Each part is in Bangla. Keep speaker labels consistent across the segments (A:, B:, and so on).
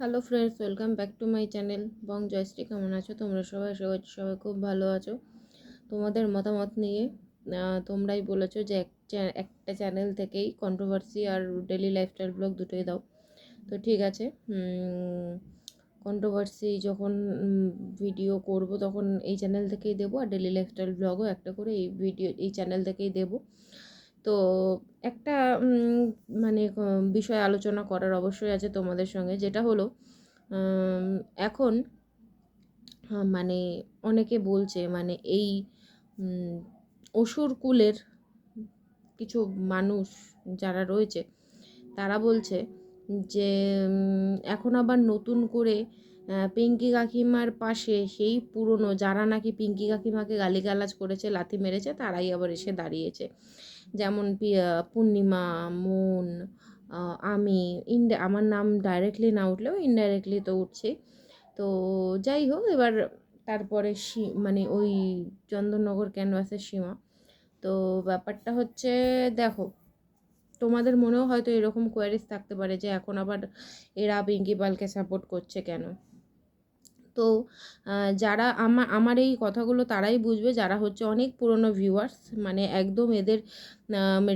A: Hello friends welcome back to my channel Bong Joyshree কেমন আছো? তোমরা সবাই সবাই সবাই খুব ভালো আছো। তোমাদের মতামত নিয়ে তোমরাই বলেছ যে একটা চ্যানেল থেকেই কন্ট্রোভার্সি আর ডেলি লাইফস্টাইল ব্লগ দুটোই দাও। তো ঠিক আছে কন্ট্রোভার্সি যখন ভিডিও করব তখন এই চ্যানেল থেকেই দেবো আর ডেলি লাইফস্টাইল ব্লগও একটা করে এই ভিডিও এই চ্যানেল থেকেই দেবো। তো একটা মানে বিষয় আলোচনা করার অবশ্যই আছে তোমাদের সঙ্গে। যেটা হলো এখন মানে অনেকে বলছে মানে এই অসুর কুলের কিছু মানুষ যারা রয়েছে, তারা বলছে যে এখন আবার নতুন করে পিঙ্কি কাকিমার পাশে সেই পুরনো, যারা নাকি পিঙ্কি কাকিমাকে গালিগালাজ করেছে, লাথি মেরেছে, তারাই আবার এসে দাঁড়িয়েছে। যেমন পূর্ণিমা, মন আমি, ইনডা, আমার নাম ডাইরেক্টলি না উঠলেও ইনডাইরেক্টলি তো উঠছে। তো যাই হোক, এবার তারপরে মানে ওই চন্দননগর ক্যানভাসের সীমা। তো ব্যাপারটা হচ্ছে, দেখো, তোমাদের মনেও হয়তো এরকম কোয়ারিজ থাকতে পারে যে এখন আবার এরা পিঙ্কি পালকে সাপোর্ট করছে কেন? তো যারা আমার আমার এই কথাগুলো তারাই বুঝবে। যারা হচ্ছে অনেক পুরনো ভিউয়ার্স মানে একদম এদের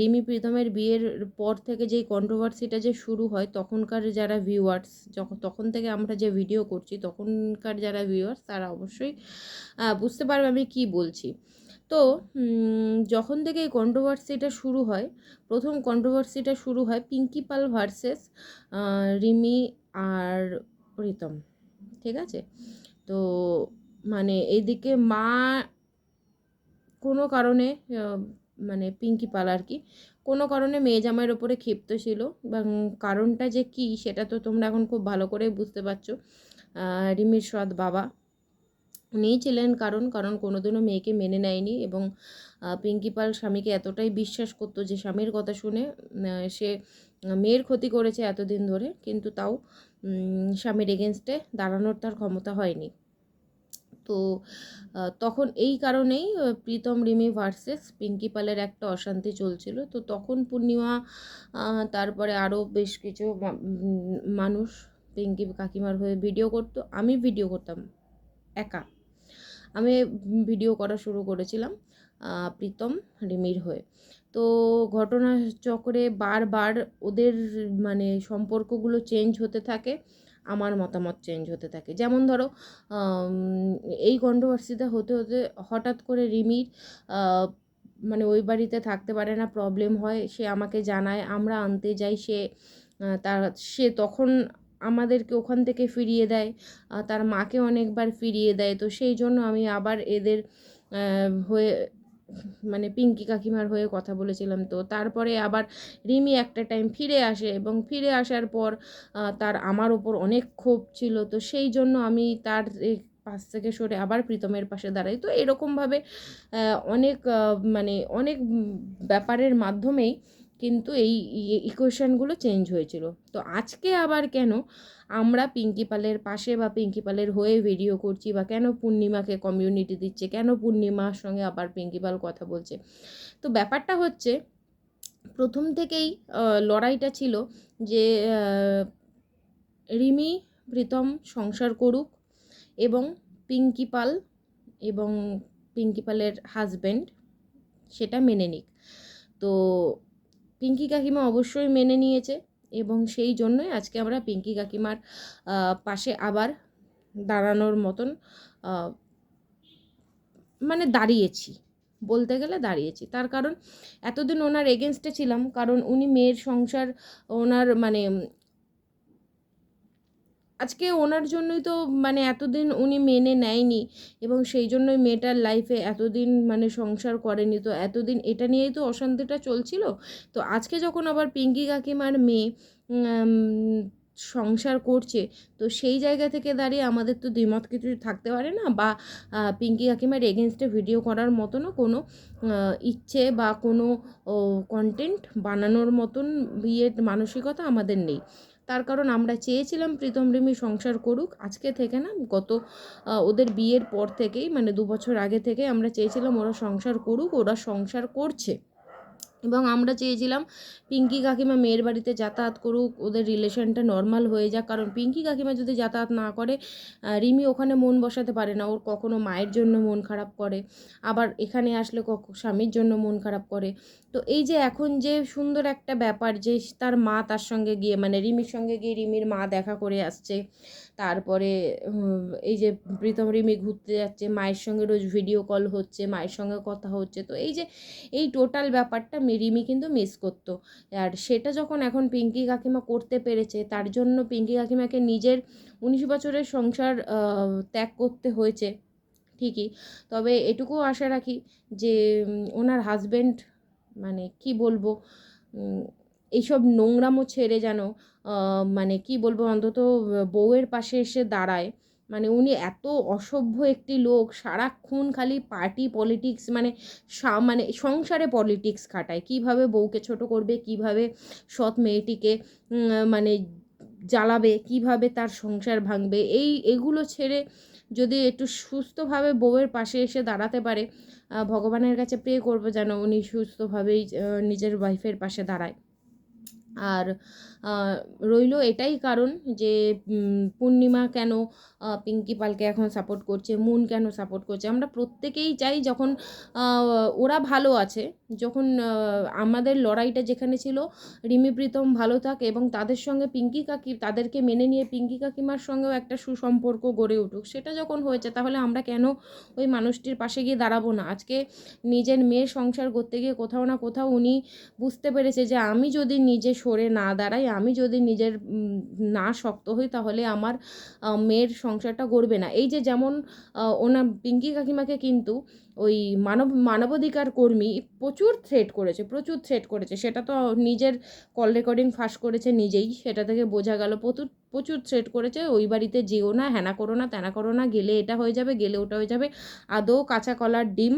A: রিমি প্রীতমের বিয়ের পর থেকে যেই কন্ট্রোভার্সিটা যে শুরু হয়, তখনকার যারা ভিউয়ার্স যখন, তখন থেকে আমরা যে ভিডিও করছি, তখনকার যারা ভিউয়ার্স তারা অবশ্যই বুঝতে পারবে আমি কি বলছি। তো যখন থেকে এই কন্ট্রোভার্সিটা শুরু হয়, প্রথম কন্ট্রোভার্সিটা শুরু হয় পিঙ্কি পাল ভার্সেস রিমি আর প্রীতম। ঠিক আছে? তো মানে এইদিকে মা কোনো কারণে মানে পিঙ্কি পাল আর কি, কোনো কারণে মেয়ে জামাইয়ের ওপরে ক্ষিপ্ত ছিল। এবং কারণটা যে কি, সেটা তো তোমরা এখন খুব ভালো করে বুঝতে পারছ। রিমির সৎ বাবা। উনিই ছিলেন কারণ কারণ কোনোদিনও মেয়েকে মেনে নেয়নি এবং পিঙ্কি পাল স্বামীকে এতটাই বিশ্বাস করতো যে স্বামীর কথা শুনে সে মেয়ের ক্ষতি করেছে এতদিন ধরে, কিন্তু তাও স্বামীর এগেনস্টে দাঁড়ানোর তার ক্ষমতা হয়নি। তো তখন এই কারণেই প্রীতম রিমি ভার্সেস পিঙ্কি পালের একটা অশান্তি চলছিল। তো তখন পূর্ণিমা তারপরে আরও বেশ কিছু মানুষ পিঙ্কি কাকিমার হয়ে ভিডিও করতো। আমি ভিডিও করতাম একা। আমি ভিডিও করা শুরু করেছিলাম প্রীতম, রিমির হয়ে। তো ঘটনা চক্রে বারবার ওদের মানে সম্পর্কগুলো চেঞ্জ হতে থাকে, আমার মতামত চেঞ্জ হতে থাকে। যেমন ধরো এই কন্ট্রোভার্সিটা হতে হতে হঠাৎ করে রিমির মানে ওই বাড়িতে থাকতে পারে না প্রবলেম হয়, সে আমাকে জানায়, আমরা আনতে যাই, সে তার, সে তখন আমাদেরকে ওখান থেকে ফিরিয়ে দেয় তার মাকে অনেকবার ফিরিয়ে দেয়। তো সেই জন্য আমি আবার এদের হয়ে মানে পিঙ্কি কাকিমার হয়ে কথা বলেছিলাম। তো তারপরে আবার রিমি একটা টাইম ফিরে আসে এবং ফিরে আসার পর তার আমার ওপর অনেক ক্ষোভ ছিল। তো সেই জন্য আমি তার পাশ থেকে সরে আবার প্রীতমের পাশে দাঁড়াই। তো এরকমভাবে অনেক মানে অনেক ব্যাপারের মাধ্যমেই কিন্তু এই ইকুয়েশনগুলো চেঞ্জ হয়েছিল। তো আজকে আবার কেন আমরা পিঙ্কি পালের পাশে বা পিঙ্কি পালের হয়ে ভিডিও করছি বা কেন পূর্ণিমাকে কমিউনিটি দিচ্ছে, কেন পূর্ণিমার সঙ্গে আবার পিঙ্কি পাল কথা বলছে? তো ব্যাপারটা হচ্ছে, প্রথম থেকেই লড়াইটা ছিল যে রিমি প্রীতম সংসার করুক এবং পিঙ্কি পাল এবং পিঙ্কি পালের হাজব্যান্ড সেটা মেনে নিক। তো পিঙ্কি কাকিমা অবশ্যই মেনে নিয়েছে এবং সেই জন্যই আজকে আমরা পিঙ্কি কাকিমার পাশে আবার দাঁড়ানোর মতন মানে দাঁড়িয়েছি। বলতে গেলে দাঁড়িয়েছি। তার কারণ এতদিন ওনার এগেনস্টে ছিলাম, কারণ উনি মেয়ের সংসার, ওনার মানে আজকে ওনার জন্যই তো মানে এতদিন উনি মেনে নেয়নি এবং সেই জন্যই মেয়েটার লাইফে এতদিন মানে সংসার করেনি। তো এতদিন এটা নিয়েই তো অশান্তিটা চলছিল। তো আজকে যখন আবার পিঙ্কি কাকিমার মেয়ে সংসার করছে, তো সেই জায়গা থেকে দাঁড়িয়ে আমাদের তো দ্বিমত কিছু থাকতে পারে না বা পিঙ্কি কাকিমার এগেনস্টে ভিডিও করার মতনও কোনো ইচ্ছে বা কোনো কন্টেন্ট বানানোর মতন বিয়ের মানসিকতা আমাদের নেই। তার কারণ আমরা চেয়েছিলাম প্রীতম রিমি সংসার করুক, আজকে থেকে না গত ওদের বিয়ের পর থেকেই মানে দু বছর আগে থেকে আমরা চেয়েছিলাম ওরা সংসার করুক, ওরা সংসার করছে। এবং আমরা চেয়েছিলাম পিঙ্কি কাকিমা মেয়ের বাড়িতে যাতায়াত করুক, ওদের রিলেশনটা নর্মাল হয়ে যাক। কারণ পিঙ্কি কাকিমা যদি যাতায়াত না করে রিমি ওখানে মন বসাতে পারে না। ওর কখনো মায়ের জন্য মন খারাপ করে, আবার এখানে আসলে স্বামীর জন্য মন খারাপ করে। তো এই যে এখন যে সুন্দর একটা ব্যাপার যে তার মা তার সঙ্গে গিয়ে মানে রিমির সঙ্গে গিয়ে রিমির মা দেখা করে আসছে, তারপরে এই যে প্রীতম রিমি ঘুরতে যাচ্ছে, মায়ের সঙ্গে রোজ ভিডিও কল হচ্ছে, মায়ের সঙ্গে কথা হচ্ছে। তো এই যে এই টোটাল ব্যাপারটা রিমি কিন্তু মিস করতো। আর সেটা যখন এখন পিঙ্কি কাকিমা করতে পেরেছে, তার জন্য পিঙ্কি কাকিমাকে নিজের উনিশ বছরের সংসার ত্যাগ করতে হয়েছে, ঠিকই। তবে এটুকুও আশা রাখি যে ওনার হাজব্যান্ড মানে কি বলব এইসব নোংরামো ছেড়ে যেন মানে কি বলব, অন্তত বউয়ের পাশে এসে দাঁড়ায়। মানে উনি এত অসভ্য একটি লোক, সারাক্ষণ খালি পার্টি পলিটিক্স মানে মানে সংসারে পলিটিক্স খাটায়। কীভাবে বউকে ছোট করবে, কীভাবে সৎ মেয়েটিকে মানে জ্বালাবে, কীভাবে তার সংসার ভাঙবে, এই, এগুলো ছেড়ে যদি একটু সুস্থভাবে বউয়ের পাশে এসে দাঁড়াতে পারে ভগবানের কাছে প্রে করব যেন উনি সুস্থভাবেই নিজের ওয়াইফের পাশে দাঁড়ায়। আর রইল এটাই কারণ যে পূর্ণিমা কেন পিঙ্কি পালকে এখন সাপোর্ট করছে, মুন কেন সাপোর্ট করছে? আমরা প্রত্যেকেই চাই যখন ওরা ভালো আছে, যখন আমাদের লড়াইটা যেখানে ছিল, রিমি প্রীতম ভালো থাকে এবং তাদের সঙ্গে পিঙ্কি কাকি, তাদেরকে মেনে নিয়ে পিঙ্কি কাকিমার সঙ্গেও একটা সুসম্পর্ক গড়ে উঠুক। সেটা যখন হয়েছে, তাহলে আমরা কেন ওই মানুষটির পাশে গিয়ে দাঁড়াবো না? আজকে নিজের মেয়ের সংসার করতে গিয়ে কোথাও না কোথাও উনি বুঝতে পেরেছে যে, আমি যদি নিজে সরে না দাঁড়াই, আমি যদি নিজের না শক্ত হই তাহলে আমার মেয়ের সংসারটা গড়বে না। এই যে যেমন ওনার পিঙ্কি কাকিমাকে কিন্তু ওই মানব, মানবাধিকার কর্মী প্রচুর থ্রেট করেছে, প্রচুর থ্রেট করেছে। সেটা তো নিজের কল রেকর্ডিং ফাঁস করেছে নিজেই, সেটা থেকে বোঝা গেল প্রচুর প্রচুর থ্রেট করেছে। ওই বাড়িতে যেও না হ্যানা করো না, তেনা করো না, গেলে এটা হয়ে যাবে, গেলে ওটা হয়ে যাবে। আদৌ কাঁচা কলার ডিম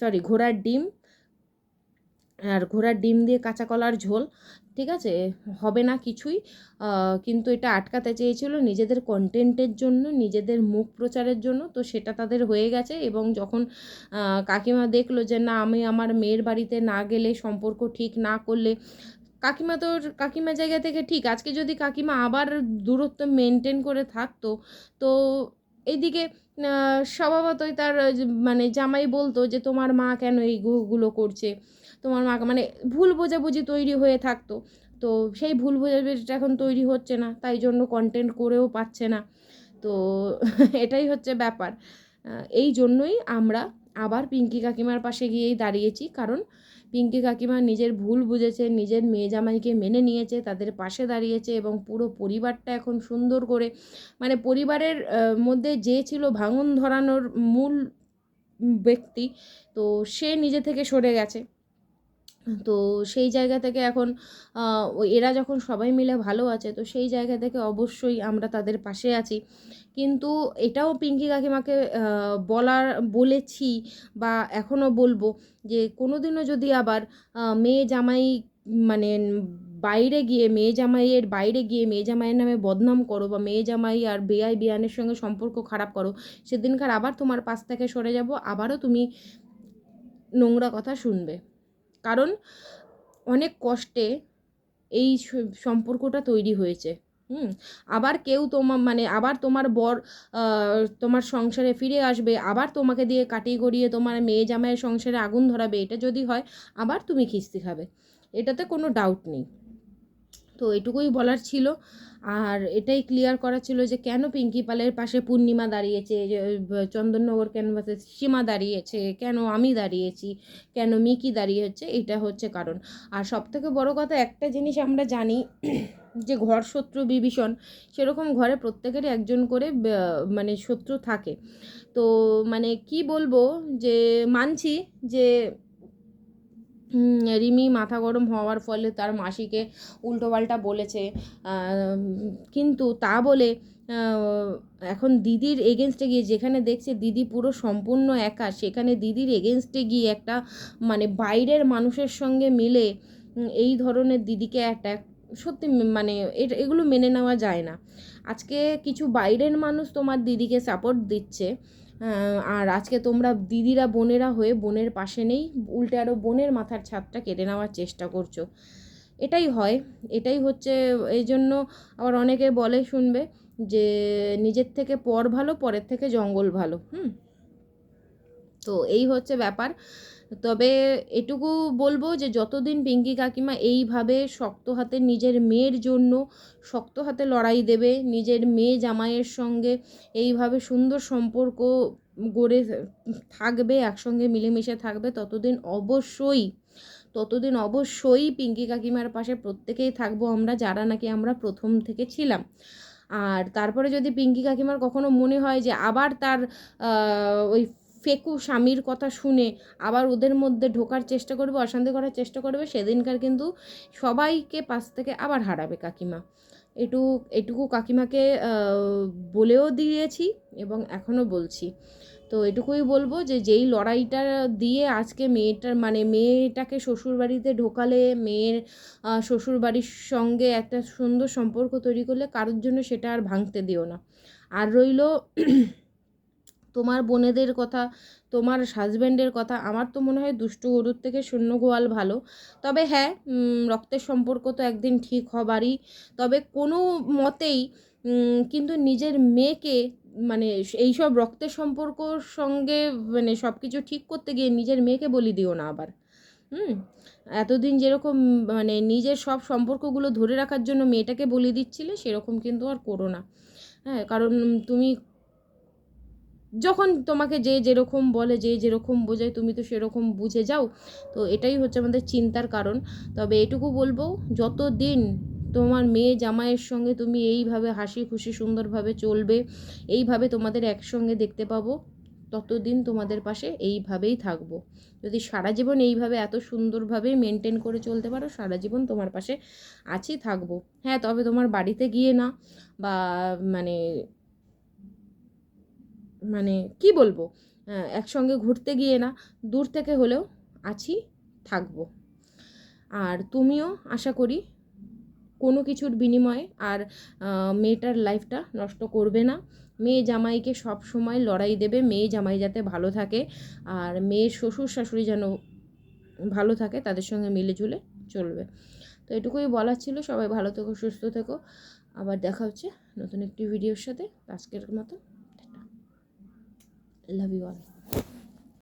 A: সরি ঘোড়ার ডিম আর ঘোড়ার ডিম দিয়ে কাঁচা কলার ঝোল, ঠিক আছে? হবে না কিছুই। কিন্তু এটা আটকাতে চেয়েছিল নিজেদের কন্টেন্টের জন্য, নিজেদের মুখ প্রচারের জন্য। তো সেটা তাদের হয়ে গেছে এবং যখন কাকিমা দেখল যে না, আমি আমার মেয়ের বাড়িতে না গেলে সম্পর্ক ঠিক না করলে, কাকিমা তো কাকিমা জায়গা থেকে ঠিক। আজকে যদি কাকিমা আবার দূরত্ব মেনটেন করে থাকতো, তো এইদিকে স্বভাবতই তার মানে জামাই বলতো যে তোমার মা কেন এইগুলো করছে? তোমার মা মানে ভুল বোঝাবুঝি তৈরি হয়ে থাকতো। তো সেই ভুল বোঝাবুঝিটা এখন তৈরি হচ্ছে না, তাই জন্য কন্টেন্ট করেও পাচ্ছে না। তো এটাই হচ্ছে ব্যাপার। এই জন্যই আমরা আবার পিঙ্কি কাকিমার পাশে গিয়েই দাঁড়িয়েছি, কারণ পিঙ্কি কাকিমা নিজের ভুল বুঝেছে, নিজের মেয়ে জামাইকে মেনে নিয়েছে, তাদের পাশে দাঁড়িয়েছে এবং পুরো পরিবারটা এখন সুন্দর করে মানে পরিবারের মধ্যে যে ছিল ভাঙন ধরানোর মূল ব্যক্তি, তো সে নিজে থেকে সরে গেছে। তো সেই জায়গা থেকে এখন এরা যখন সবাই মিলে ভালো আছে, তো সেই জায়গা থেকে অবশ্যই আমরা তাদের পাশে আছি। কিন্তু এটাও পিঙ্কি কাকিমাকে বলার, বলেছি বা এখনও বলব যে কোনোদিনও যদি আবার মেয়ে জামাই মানে বাইরে গিয়ে, মেয়ে জামাইয়ের বাইরে গিয়ে মেয়ে জামাইয়ের নামে বদনাম করো বা মেয়ে জামাই আর বেআই বিয়ানের সঙ্গে সম্পর্ক খারাপ করো, সেদিনকার আবার তোমার পাশ থেকে সরে যাব, আবারও তুমি নোংরা কথা শুনবে। কারণ অনেক কষ্টে এই সম্পর্কটা তৈরি হয়েছে। হুম? আবার কেউ তোমার মানে আবার তোমার বর তোমার সংসারে ফিরে আসবে, আবার তোমাকে দিয়ে কাটিয়ে গড়িয়ে তোমার মেয়ে জামাইয়ের সংসারে আগুন ধরাবে, এটা যদি হয় আবার তুমি খিস্তি খাবে। এটাতে কোনো ডাউট নেই। তো এটুকুই বলার ছিল। আর এটাই ক্লিয়ার করা ছিল যে কেন পিঙ্কি পালের পাশে পূর্ণিমা দাঁড়িয়েছে চন্দননগর ক্যানভাসে সীমা দাঁড়িয়েছে, কেন আমি দাঁড়িয়েছি, কেন মিকি দাঁড়িয়েছে, এটা হচ্ছে কারণ। আর সবথেকে বড় কথা একটা জিনিস আমরা জানি, যে ঘর শত্রু বিভীষণ, সেরকম ঘরে প্রত্যেকেরই একজন করে মানে শত্রু থাকে। তো মানে কি বলব, যে মানছি যে রিমি মাথা গরম হওয়ার ফলে তার মাসিকে উল্টোপাল্টা বলেছে। কিন্তু তা বলে এখন দিদির এগেনস্টে গিয়ে যেখানে দেখছে দিদি পুরো সম্পূর্ণ একা, সেখানে দিদির এগেনস্টে গিয়ে একটা মানে বাইরের মানুষের সঙ্গে মিলে এই ধরনের দিদিকে অ্যাটাক সত্যি মানে এগুলো মেনে নেওয়া যায় না। আজকে কিছু বাইরের মানুষ তোমার দিদিকে সাপোর্ট দিচ্ছে। আর আজকে তোমরা দিদিরা, বোনেরা হয়ে বোনের পাশে নেই, উল্টে আরও বোনের মাথার ছাদটা কেটে নেওয়ার চেষ্টা করছ। এটাই হয়, এটাই হচ্ছে, এই জন্য আবার অনেকে বলে শুনবে যে নিজের থেকে পর ভালো, পরের থেকে জঙ্গল ভালো, হুম? তো এই হচ্ছে ব্যাপার। তবে এটুকু বলব যে যতদিন পিঙ্কি কাকিমা এইভাবে শক্ত হাতে নিজের মেয়ের জন্য শক্ত হাতে লড়াই দেবে, নিজের মেয়ে জামাইয়ের সঙ্গে এইভাবে সুন্দর সম্পর্ক গড়ে থাকবে, একসঙ্গে মিলেমিশে থাকবে, ততদিন অবশ্যই ততদিন অবশ্যই পিঙ্কি কাকিমার পাশে প্রত্যেকেই থাকব আমরা, যারা নাকি আমরা প্রথম থেকে ছিলাম। আর তারপরে যদি পিঙ্কি কাকিমার কখনো মনে হয় যে আবার তার ওই ফেকু স্বামীর কথা শুনে আবার ওদের মধ্যে ঢোকার চেষ্টা করবে, অশান্তি করার চেষ্টা করবে, সেদিনকার কিন্তু সবাইকে পাশ থেকে আবার হারাবে কাকিমা। এটু, এটুকু কাকিমাকে বলেও দিয়েছি এবং এখনও বলছি। তো এটুকুই বলব যে, যেই লড়াইটা দিয়ে আজকে মেয়েটার মানে মেয়েটাকে শ্বশুরবাড়িতে ঢোকালে, মেয়ের শ্বশুরবাড়ির সঙ্গে একটা সুন্দর সম্পর্ক তৈরি করলে কারোর জন্য সেটা আর ভাঙতে দিও না। আর রইল তোমার বোনেদের কথা, তোমার হাজব্যান্ডের কথা, আমার তো মনে হয় দুষ্টু গরুর থেকে শূন্য গোয়াল ভালো। তবে হ্যাঁ রক্তের সম্পর্ক তো একদিন ঠিক হবারই। তবে কোনো মতেই কিন্তু নিজের মেয়েকে মানে এইসব রক্তের সম্পর্কর সঙ্গে মানে সব কিছু ঠিক করতে গিয়ে নিজের মেয়েকে বলি দিও না আবার। হুম? এতদিন যেরকম মানে নিজের সব সম্পর্কগুলো ধরে রাখার জন্য মেয়েটাকে বলি দিচ্ছিলে, সেরকম কিন্তু আর করো না। হ্যাঁ কারণ তুমি যখন তোমাকে যে যেরকম বলে, যে যেরকম বোঝায়, তুমি তো সেরকম বুঝে যাও। তো এটাই হচ্ছে আমাদের চিন্তার কারণ। তবে এটুকু বলব যত দিন তোমার মেয়ে জামাইয়ের সঙ্গে তুমি এইভাবে হাসি খুশি সুন্দরভাবে চলবে, এইভাবে তোমাদের একসঙ্গে দেখতে পাবো, ততদিন তোমাদের পাশে এইভাবেই থাকব। যদি সারা জীবন এইভাবে এত সুন্দরভাবে মেনটেন করে চলতে পারো, সারা জীবন তোমার পাশে আছি, থাকব। হ্যাঁ তবে তোমার বাড়িতে গিয়ে না, বা মানে মানে কি বলব? আহ, একসঙ্গে ঘুরতে গিয়ে না দূর থেকে হলেও আছি থাকব। আর তুমিও আশা করি কোনো কিছুর বিনিময়ে আর মেয়েটার লাইফটা নষ্ট করবে না। মেয়ে জামাইকে সব সময় লড়াই দেবে মেয়ে জামাই যাতে ভালো থাকে আর মেয়ের শ্বশুর শাশুড়ি যেন ভালো থাকে তাদের সঙ্গে মিলেঝুলে চলবে। তো এটুকুই বলার ছিল সবাই ভালো থেকো সুস্থ থেকো। আবার দেখা হচ্ছে নতুন একটি ভিডিওর সাথে। আজকের মতো love you all.